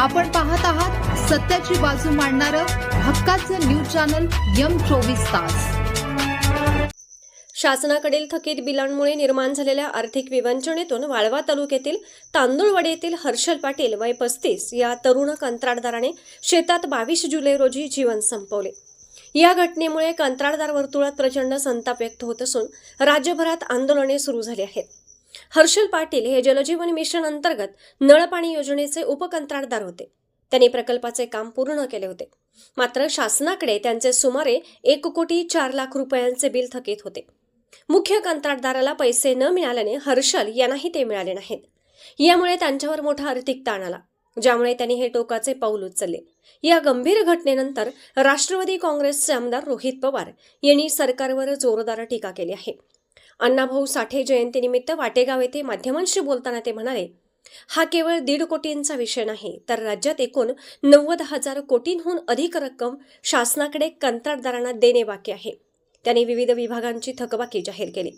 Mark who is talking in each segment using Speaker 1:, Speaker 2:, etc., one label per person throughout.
Speaker 1: आपण पाहत आहात सत्याची बाजू मांडणारं हक्काचं न्यूज चॅनल यम चोवीस तास.
Speaker 2: शासनाकडील थकीत बिलांमुळे निर्माण झालेल्या आर्थिक विवंचनेतून वाळवा तालुक्यातील तांदूळवाडी येथील हर्षल पाटील वय पस्तीस या तरुण कंत्राटदाराने शेतात बावीस जुलै रोजी जीवन संपवले. या घटनेमुळे कंत्राटदार वर्तुळात प्रचंड संताप व्यक्त होत असून राज्यभरात आंदोलने सुरू झाली आहेत. हर्षल पाटील हे जलजीवन मिशन अंतर्गत नळपाणी योजनेचे उपकंत्राटदार होते. त्यांनी प्रकल्पाचे काम पूर्ण केले होते. मात्र शासनाकडे त्यांचे सुमारे एक कोटी चार लाख रुपयांचे बिल थकीत होते. मुख्य कंत्राटदाराला पैसे न मिळाल्याने हर्षल यांनाही ते मिळाले नाहीत. यामुळे त्यांच्यावर मोठा आर्थिक ताण आला ज्यामुळे त्यांनी हे टोकाचे पाऊल उचलले. या गंभीर घटनेनंतर राष्ट्रवादी काँग्रेसचे आमदार रोहित पवार यांनी सरकारवर जोरदार टीका केली आहे. अण्णाभाऊ साठे जयंतीनिमित्त वाटेगाव येथे माध्यमांशी बोलताना ते म्हणाले हा केवळ दीड कोटींचा विषय नाही तर राज्यात एकूण नव्वद हजार कोटींहून अधिक रक्कम शासनाकडे कंत्राटदारांना देणे बाकी आहे. त्यांनी विविध विभागांची थकबाकी जाहीर केली.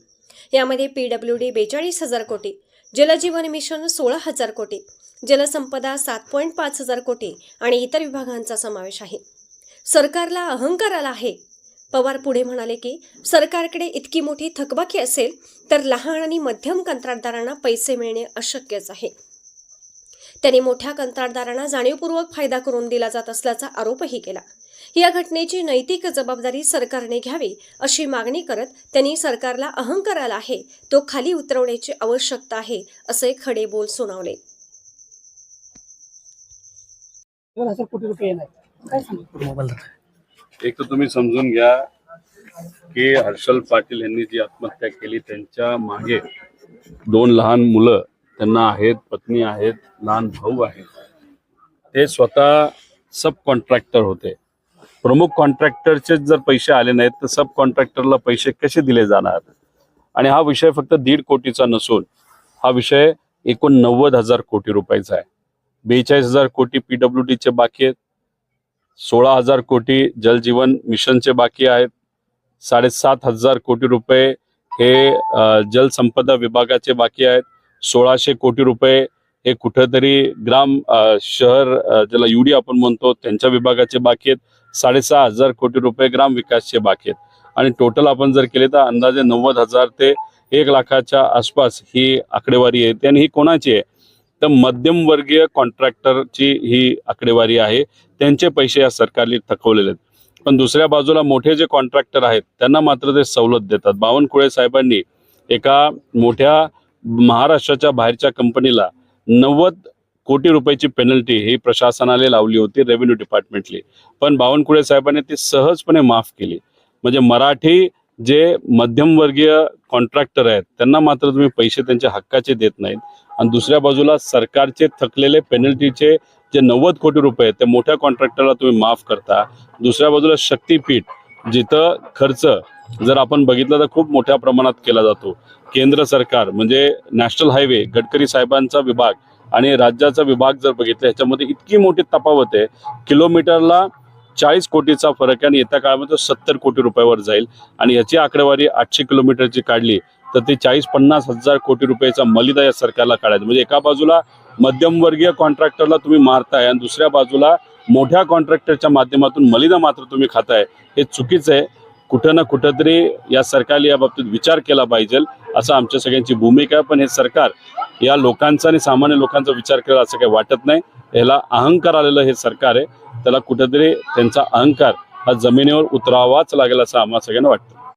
Speaker 2: यामध्ये पी डब्ल्यू डी बेचाळीस हजार कोटी जलजीवन मिशन सोळा हजार कोटी जलसंपदा सात पॉईंट पाच हजार कोटी आणि इतर विभागांचा समावेश आहे. सरकारला अहंकार आला आहे. पवार पुढे म्हणाले की सरकारकडे इतकी मोठी थकबाकी असेल तर लहान आणि मध्यम कंत्राटदारांना पैसे मिळणे अशक्यच आहे. त्यांनी मोठ्या कंत्राटदारांना जाणीवपूर्वक फायदा करून दिला जात असल्याचा आरोपही केला. या घटनेची नैतिक जबाबदारी सरकारने घ्यावी अशी मागणी करत त्यांनी सरकारला अहंकार आला आहे तो खाली उतरवण्याची आवश्यकता आहे असे खडे बोल सुनावले.
Speaker 3: दोन
Speaker 4: एक तर तुम्ही समजून घ्या की हर्षल पाटील यांनी जी आत्महत्या केली त्यांच्या मागे दोन लहान मुलं त्यांना आहेत पत्नी आहेत लहान भाऊ आहेत. ते स्वतः सब कॉन्ट्रॅक्टर होते. प्रमुख कॉन्ट्रॅक्टरचे जर पैसे आले नाहीत तर सब कॉन्ट्रॅक्टरला पैसे कसे दिले जाणार? आणि हा विषय फक्त दीड कोटीचा नसून हा विषय एकोणनव्वद हजार कोटी रुपयाचा आहे. बेचाळीस हजार कोटी पीडब्ल्यू डीचे बाकी आहेत. सोळा हजार कोटी जलजीवन मिशनचे बाकी आहेत. साडेसात हजार कोटी रुपये हे जलसंपदा विभागाचे बाकी आहेत. सोळाशे कोटी रुपये हे कुठेतरी ग्राम शहर ज्याला युडी आपण म्हणतो त्यांच्या विभागाचे बाकी आहेत. साडेसहा हजार कोटी रुपये ग्राम विकासचे बाकी आहेत. आणि टोटल आपण जर केले तर अंदाजे नव्वद हजार ते एक लाखाच्या आसपास ही आकडेवारी येते आणि ही कोणाची आहे? तर मध्यमवर्गीय कॉन्ट्रॅक्टरची ही आकडेवारी आहे. त्यांचे पैसे या सरकारने थकवलेले आहेत. पण दुसऱ्या बाजूला मोठे जे कॉन्ट्रॅक्टर आहेत त्यांना मात्र ते सवलत देतात. बावनकुळे साहेबांनी एका मोठ्या महाराष्ट्राच्या बाहेरच्या कंपनीला नव्वद कोटी रुपयाची पेनल्टी ही प्रशासनाने लावली होती रेव्हेन्यू डिपार्टमेंटली. पण बावनकुळे साहेबांनी ती सहजपणे माफ केली. म्हणजे मराठी जे मध्यमवर्गीय कॉन्ट्रॅक्टर आहेत त्यांना मात्र तुम्ही पैसे त्यांच्या हक्काचे देत नाहीत. आणि दुसऱ्या बाजूला सरकारचे थकलेले पेनल्टीचे जे नव्वद कोटी रुपये आहेत, ते मोठ्या कॉन्ट्रॅक्टरला तुम्ही माफ करता. दुसऱ्या बाजूला शक्तीपीठ जिथं खर्च जर आपण बघितलं तर खूप मोठ्या प्रमाणात केला जातो. केंद्र सरकार म्हणजे नॅशनल हायवे गडकरी साहेबांचा विभाग आणि राज्याचा विभाग जर बघितला ह्याच्यामध्ये इतकी मोठी तफावत आहे. किलोमीटरला चाळीस कोटीचा फरक आहे आणि येत्या काळामध्ये सत्तर कोटी रुपयावर जाईल. आणि याची आकडेवारी आठशे किलोमीटरची काढली तर ते चाळीस पन्नास हजार कोटी रुपयाचा मलिदा या सरकारला काढायचा. म्हणजे एका बाजूला मध्यमवर्गीय कॉन्ट्रॅक्टरला तुम्ही मारताय आणि दुसऱ्या बाजूला मोठ्या कॉन्ट्रॅक्टरच्या माध्यमातून मलिदा मात्र तुम्ही खाताय. हे चुकीचं आहे. कुठं ना कुठंतरी या सरकारने या बाबतीत विचार केला पाहिजे असं आमच्या सगळ्यांची भूमिका आहे. पण हे सरकार या लोकांचा आणि सामान्य लोकांचा विचार केला असं काही वाटत नाही. याला अहंकार आलेलं हे सरकार आहे. त्याला कुठेतरी त्यांचा अहंकार हा जमिनीवर उतरावाच लागेल असं आम्हाला सगळ्यांना वाटतं.